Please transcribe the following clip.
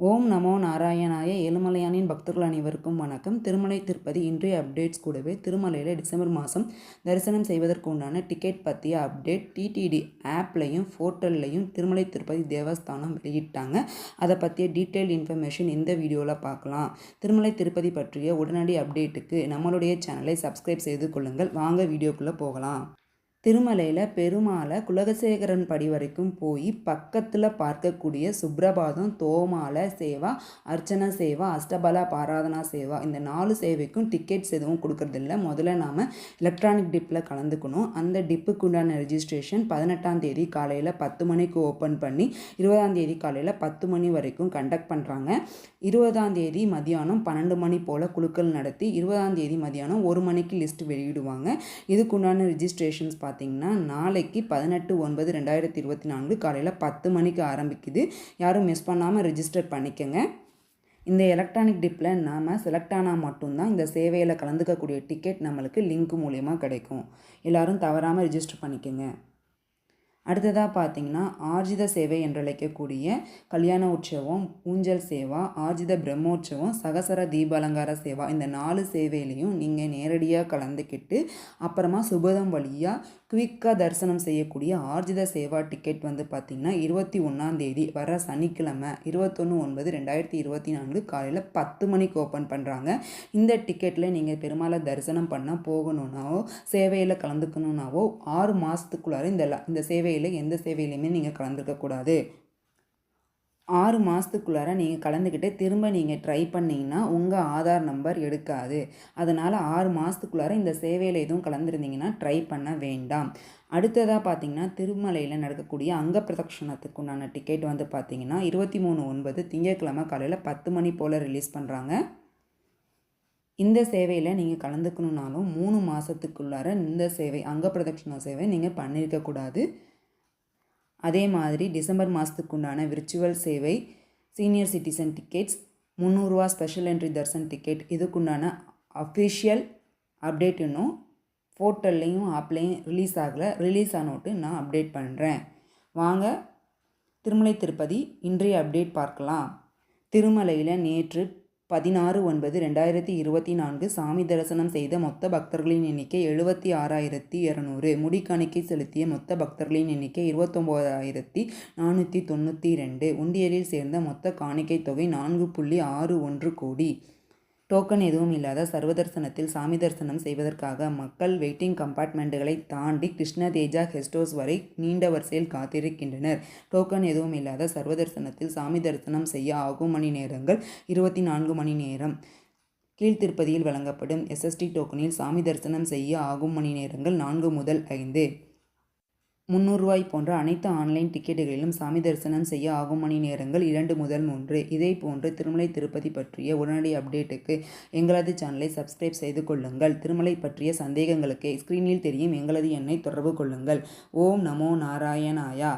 ஓம் நமோ நாராயணாய ஏழுமலையானின் பக்தர்கள் அனைவருக்கும் வணக்கம். திருமலை திருப்பதி இன்றைய அப்டேட்ஸ் கூடவே திருமலையில் டிசம்பர் மாதம் தரிசனம் செய்வதற்கு உண்டான டிக்கெட் பற்றிய அப்டேட் டிடிடி ஆப்லையும் போர்ட்டல்லையும் திருமலை திருப்பதி தேவஸ்தானம் வெளியிட்டாங்க. அதை பற்றிய டீட்டெயில் இன்ஃபர்மேஷன் இந்த வீடியோவில் பார்க்கலாம். திருமலை திருப்பதி பற்றிய உடனடி அப்டேட்டுக்கு நம்மளுடைய சேனலை சப்ஸ்கிரைப் செய்து கொள்ளுங்கள். வாங்க வீடியோக்குள்ளே போகலாம். திருமலையில் பெருமாளை குலகசேகரன் படி வரைக்கும் போய் பக்கத்தில் பார்க்கக்கூடிய சுப்ரபாதம் தோமால சேவா அர்ச்சனா சேவா அஷ்டபலா பாராதனா சேவா இந்த நாலு சேவைக்கும் டிக்கெட்ஸ் எதுவும் கொடுக்கறதில்ல. முதல்ல நாம் எலக்ட்ரானிக் டிப்பில் கலந்துக்கணும். அந்த டிப்புக்கு உண்டான ரெஜிஸ்ட்ரேஷன் பதினெட்டாம் தேதி காலையில் பத்து மணிக்கு ஓப்பன் பண்ணி இருபதாம் தேதி காலையில் பத்து மணி வரைக்கும் கண்டக்ட் பண்ணுறாங்க இருபதாம் தேதி மதியானம் பன்னெண்டு மணி போல் குழுக்கள் நடத்தி இருபதாம் தேதி மதியானம் ஒரு மணிக்கு லிஸ்ட் வெளியிடுவாங்க. இதுக்குண்டான ரிஜிஸ்ட்ரேஷன்ஸ் பார்த்தீங்கன்னா நாளைக்கு பதினெட்டு ஒன்பது ரெண்டாயிரத்தி இருபத்தி நான்கு காலையில் பத்து மணிக்கு ஆரம்பிக்குது. யாரும் மிஸ் பண்ணாமல் ரிஜிஸ்டர் பண்ணிக்கோங்க. இந்த எலக்ட்ரானிக் டிப்பில் நாம் செலக்ட் ஆனால் மட்டும்தான் இந்த சேவையில் கலந்துக்கக்கூடிய டிக்கெட் நம்மளுக்கு லிங்க் மூலயமா கிடைக்கும். எல்லோரும் தவறாமல் ரிஜிஸ்டர் பண்ணிக்கோங்க. அடுத்ததாக பார்த்தீங்கன்னா ஆர்ஜித சேவை என்றழைக்கக்கூடிய கல்யாண உற்சவம் ஊஞ்சல் சேவா ஆர்ஜித பிரம்மோற்சவம் சகசர தீபாலங்கார சேவா. இந்த நாலு சேவையிலையும் நீங்கள் நேரடியாக கலந்துக்கிட்டு அப்புறமா சுபதம் வழியாக குவிக்காக தரிசனம் செய்யக்கூடிய ஆர்ஜித சேவா டிக்கெட் வந்து பார்த்திங்கன்னா இருபத்தி ஒன்றாந்தேதி வர சனிக்கிழமை இருபத்தொன்று ஒன்பது ரெண்டாயிரத்தி இருபத்தி நான்கு காலையில் பத்து மணிக்கு ஓப்பன் பண்ணுறாங்க இந்த டிக்கெட்டில் நீங்கள் பெருமாளை தரிசனம் பண்ணால் போகணுன்னாவோ சேவையில் கலந்துக்கணுன்னாவோ ஆறு மாதத்துக்குள்ளார இந்த இந்த சேவையை சேவையில் எந்த சேவையிலையுமே நீங்கள் கலந்துருக்கக்கூடாது ஆறு மாதத்துக்குள்ளார நீங்கள் கலந்துக்கிட்டு திரும்ப நீங்கள் ட்ரை பண்ணிங்கன்னா உங்கள் ஆதார் நம்பர் எடுக்காது. அதனால் ஆறு மாதத்துக்குள்ளார இந்த சேவையில் எதுவும் கலந்துருந்தீங்கன்னா ட்ரை பண்ண வேண்டாம். அடுத்ததாக பார்த்தீங்கன்னா திருமலையில் நடக்கக்கூடிய அங்க பிரதட்சணத்துக்கு உண்டான டிக்கெட் வந்து பார்த்தீங்கன்னா இருபத்தி மூணு ஒன்பது திங்கட்கிழமை காலையில் பத்து மணி போல் ரிலீஸ் பண்ணுறாங்க இந்த சேவையில் நீங்கள் கலந்துக்கணுன்னாலும் மூணு மாதத்துக்குள்ளார இந்த சேவை அங்க பிரதட்சணா சேவை நீங்கள் பண்ணியிருக்கக்கூடாது அதே மாதிரி டிசம்பர் மாதத்துக்கு உண்டான விர்ச்சுவல் சேவை சீனியர் சிட்டிசன் டிக்கெட்ஸ் முந்நூறுரூவா ஸ்பெஷல் என்ட்ரி தர்சன் டிக்கெட் இதுக்குண்டான அஃபிஷியல் அப்டேட் இன்னும் போர்ட்டல்லையும் ஆப்லேயும் ரிலீஸ் ஆகலை. ரிலீஸ் ஆனோட்டு நான் அப்டேட் பண்ணுறேன் வாங்க திருமலை திருப்பதி இன்றைய அப்டேட் பார்க்கலாம். திருமலையில் நேற்று பதினாறு ஒன்பது ரெண்டாயிரத்தி இருபத்தி நான்கு சாமி தரிசனம் செய்த மொத்த பக்தர்களின் எண்ணிக்கை எழுபத்தி ஆறாயிரத்தி இரநூறு. முடிக்கணக்கை செலுத்திய மொத்த பக்தர்களின் எண்ணிக்கை இருபத்தொம்போதாயிரத்தி நானூற்றி தொண்ணூற்றி ரெண்டு. உண்டியலில் சேர்ந்த மொத்த காணிக்கை தொகை நான்கு புள்ளி ஆறு ஒன்று கோடி. டோக்கன் எதுவும் இல்லாத சர்வதர்சனத்தில் சாமி தரிசனம் செய்வதற்காக மக்கள் வெயிட்டிங் கம்பார்ட்மெண்ட்டுகளை தாண்டி கிருஷ்ண தேஜா ஹெஸ்டோஸ் வரை நீண்ட வரிசையில் காத்திருக்கின்றனர். டோக்கன் எதுவும் இல்லாத சர்வதர்சனத்தில் சாமி தரிசனம் செய்ய ஆகும் மணி நேரங்கள் இருபத்தி நான்கு மணி நேரம். கீழ்த்திருப்பதியில் வழங்கப்படும் எஸ்எஸ்டி டோக்கனில் சாமி தரிசனம் செய்ய ஆகும் மணி நேரங்கள் நான்கு முதல் ஐந்து. முந்நூறுரூவாய் போன்ற அனைத்து ஆன்லைன் டிக்கெட்டுகளிலும் சாமி தரிசனம் செய்ய ஆகும் மணி நேரங்கள் இரண்டு முதல் மூன்று. இதே போன்று திருமலை திருப்பதி பற்றிய உடனடி அப்டேட்டுக்கு எங்களது சேனலை சப்ஸ்கிரைப் செய்து கொள்ளுங்கள். திருமலை பற்றிய சந்தேகங்களுக்கு ஸ்க்ரீனில் தெரியும் எங்களது எண்ணை தொடர்பு கொள்ளுங்கள். ஓம் நமோ நாராயணாயா.